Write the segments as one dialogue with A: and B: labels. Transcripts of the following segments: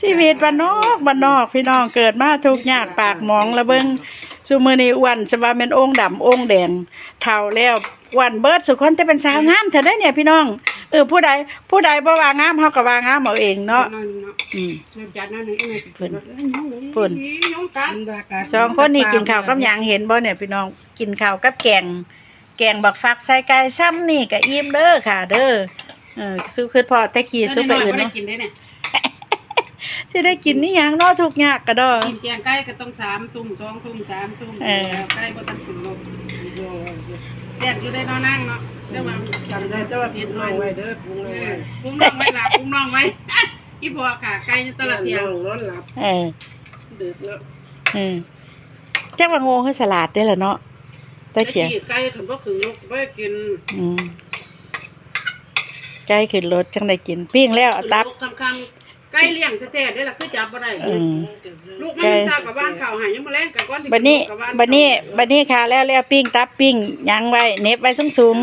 A: ชีวิตบ้านนอกบ้านนอกพี่น้องเกิดมาทุกข์ยากปากหมองละเบิงซุมื้อนี้อ้วนสว่าแม่นองค์ดำองค์แดงเฒ่าแล้วอ้วนเบิดสุคนแต่เป็นสาวงามเท่านั้นเนี่ยพี่น้องเออผู้ใดผู้ใดบ่ว่างามเฮาก็ว่างามเอาเองเนาะ
B: เนาะเนาะ
A: อืม
B: เริ่มจัดนั่นนี่ไง
A: เพิ่น
B: เพิ่นยงกัน
A: สองคนนี้กินข้าวกับหยังเห็นบ่เนี่ยพี่น้องกินข้าวกับแกงแกงบักฟักใส่ไก่ซ้ำนี่ก็อิ่มเด้อค่ะ เด้อ เออสู้คือพอแต่กี้สู้ไปอื่น
B: เนาะ
A: เนาะ
B: กินได้เนี่ย
A: สิได้กินนี่หยังเนาะทุกข์ยากก็ดอ
B: กินแกงไก่ก็ต้องสามทุ่มสองทุ่มสามทุ่ม
A: เออ
B: ไก่บ่ต้องกินลงแซ่บอยู่ได้เนาะนั่งเนาะเดี๋ยวว่าจำได้แต่ว่าเผ็ดน้อยไว้เด้อปรุงเลยปรุงน้องไว้ล่ะปรุงน้องไว้อีพอค่ะไก่ตลาดเที่ยงนอนหลับ
A: เออ
B: ดึกแล้ว
A: เออจักว่าโง่คือสลัดได้อล่ะเนาะตะเกียบ
B: ไก่ขันบ่ถึงนกบ่กิน
A: อืม ไก่ขึ้นรถจังได้กิน ปิ้งแล้วเอาตับ
B: คำคำไก่เลี้ยงแท้ๆได้ล่ะคือจับบ่ได้
A: อืม
B: ลูกมันทราบกับบ้านเขาหายังมาแรงกับก้อน
A: บัดนี้บัดนี้บัดนี้ค่ะแล้วแล้วปิ้งตับปิ้งหยังไว้เน็บไว้สูง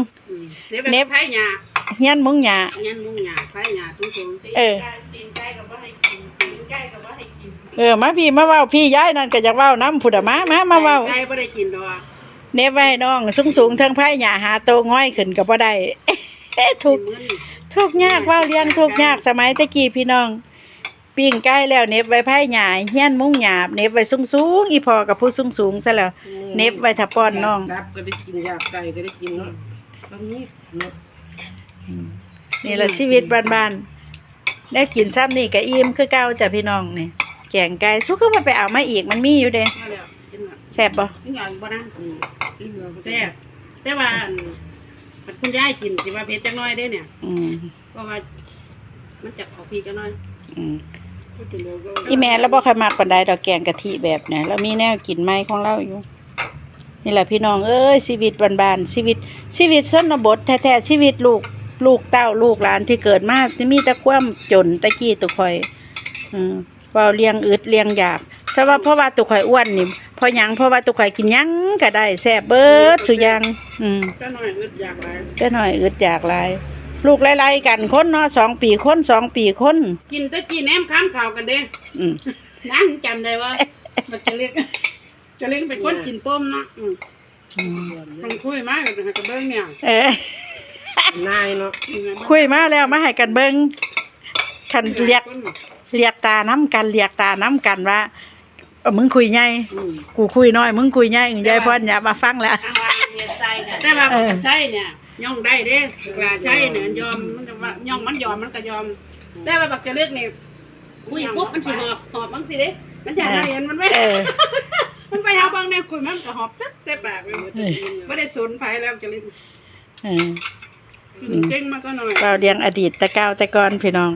B: เน็บเน็บไผ่หญ้า
A: ๆเฮียนมุงหญ้า
B: ยันมุงหญ้าไผ่หญ้าสูงๆ
A: เออ
B: ตีนไก่ก็บ่ให้กินตีนไก่ก็บ่ให้กิน
A: เออมาพี่มาเว้าพี่ย้ายนั่นก็อยากเว้านํผู้ใดมามามาเว้า
B: ไก่บ่ได้กินดอก
A: เน็บไว้ให้น้องสูงๆเทั้งไผหญ้าหาโตง่อยขึ้นก็บ่ได้ ทุกข์
B: มื้อนี้
A: ทุกข์ยากเว้าเลี้ยงทุกข์ยากสมัยตะกี้พี่น้องปิ้งไก่แล้วเน็บไว้ไผหญ้าเฮียนมุงหญ้าเน็บไว้สูงๆอีพอกับผู้สูงๆซะแล้วเน็บไว้ถ้าป้อนน้อง
B: ดับก็ได้กินยาไก่ก็ได้กินเนาะตอนนี้เนาะ
A: อืมนี่แหละชีวิตบ้านๆได้กินซ้ำนี่ก็อิ่มคือเก่าจ้ะพี่น้องนี่แกงไก่สุกคือว่าไปเอามาอีกมันมีอยู่เด้
B: มาแล้วกินแล้ว
A: แซ่บบ่
B: กินอย่างบ่นั่งอืมกินแล้วแต่แต่ว่าอัน มันคุณยายกินสิว่าเผ็ดจังน้อยเด้เนี่ย
A: อืม
B: เพราะว่า มันจะออกพีกันน้อย
A: อืม
B: พูดถึงแล้วก็
A: อีแม่แล้วบ่ค่อยมักปานใดดอกแกงกะทิแบบเนี่ยแล้วมีแนวกินใหม่ของเราอยู่ นี่แหละพี่น้องเอ้ยชีวิตบ้านๆชีวิต ชีวิตชนบทแท้ๆชีวิตลูกลูกเต้าลูกหลานที่เกิดมาที่มีแต่ความจนตะกี้ตุกข่อย อืมเว้าเลี้ยงอึดเลี้ยงอยากซะว่าเพราะว่าตุกข่อยอ้วนนี่เพราะหยังเพราะว่าตุกข่อยกินหยัง ก็ได้แซ่บเบิดสุอย่างอืม
B: ก็น้อยอึดอยากหลาย
A: ก็หน่อยอึดอยากหลายลูกไล่ๆกันคนเนาะสองปีคนสองปีคน
B: กินแตะกี้แหนมข้ามข่าวกันเด้
A: อืม
B: นั่งจำได้ว่ามันจะเรียกจะเรียกเป็นคนกินต้มเนาะอืม
A: อืม
B: ต้องคุยมากกับกับเบิ้งเนี่ย
A: เออ
B: นายเนาะ
A: คุยมาแล้วมาให้กันเบิ่งคันเรียกเรียกตาน้ำกันเรียกตาน้ำกันว่า เออมึงคุยใหญ่
B: อืม
A: กูคุยน้อย มึงคุยใหญ่อึ่งยายพรอย่ามาฟังแล้ว
B: แต่ว่ามันใช่เนี่ยย่องได้เด้เวลาใช่เนี่ยยอมมันจะว่าย่องมันยอมมันก็ยอม แต่ว่าบักจะเลือกเนี่ยคุยปุ๊บมันสิหอบหอบมันสิเด้ มันอยากได้เห็นมันไหม
A: เออ
B: มันไปเอาบางเนี่ยคุยมันก็หอบจับแต่ปากไปหมดไม่ได้สนไผแล้วจะเล่น
A: เออ
B: เก่งมาก็หน่อย
A: เราเรียงอดีตแต่เก่าแต่ก่อนพี่น้อง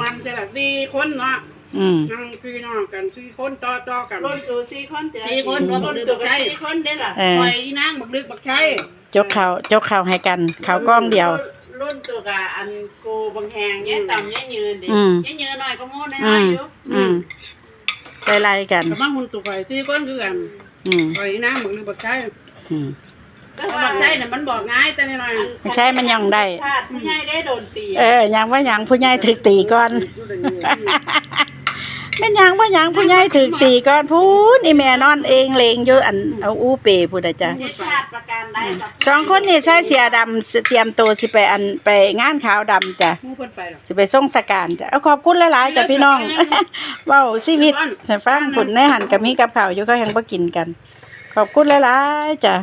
B: วันจะละสี่คนเนาะ
A: อืม
B: นั่งพี่น้องกันสี่คนต่อต่อกัน
C: รุ่นสู่สี่คนเจอ
B: สี่คนรวมบักลึกบักชัย
C: สี่คนได้ล่ะ
A: เออ
B: ปล่อยอีนางบักลึกบักชัย
A: จกข่าวจกข่าวให้กันข่าวกล้องเดียว
C: รุ่นตัวกะอันกูบางแหงเนี่ยต่ำเนี่ยยืนดิ
A: อืม
C: เนี่ยยืนหน่อยก็โม่ได้
A: อื
C: หน่อย
A: ม
C: อยู่
A: อืมไล่ๆกัน
B: แต่บางคนตัวข่อยสี่คนคือกัน
A: อืม
B: ปล่อยอีนางบักลึกบักชัย
A: อืม
C: ก็
B: เพราะ
C: ว่า
B: บักชัยเนี่ยมันบอกง่ายแต่น้อย
A: ไม่ใช่มันย่องได้
C: พลาดผู้ใหญ่ได้โดนตี
A: เออหยังว่าหยังผู้ใหญ่ถึกตีก่อน แม่นหยังว่าหยังผู้ใหญ่ถึกตีก่อนพูนอีแม่นอนเองเลงอยู่อันเอาอู้เปพูดอะจ้ะ
C: เนี่ยพลาดประการใดกับ
A: สองคนนี่ใส่เสียดำเตรียมตัวสิไปอันไปงานขาวดำจ้ะ
B: หมู่เพิ่นไปหรอก
A: สิไปส่งสการจ้ะเอาขอบคุณหลายๆจ้ะพี่น้อง เว้าชีวิตให้ฟังผลในหันก็มีกับข้าวอยู่ก็ยังบ่กินกัน ขอบคุณหลายๆจ้ะ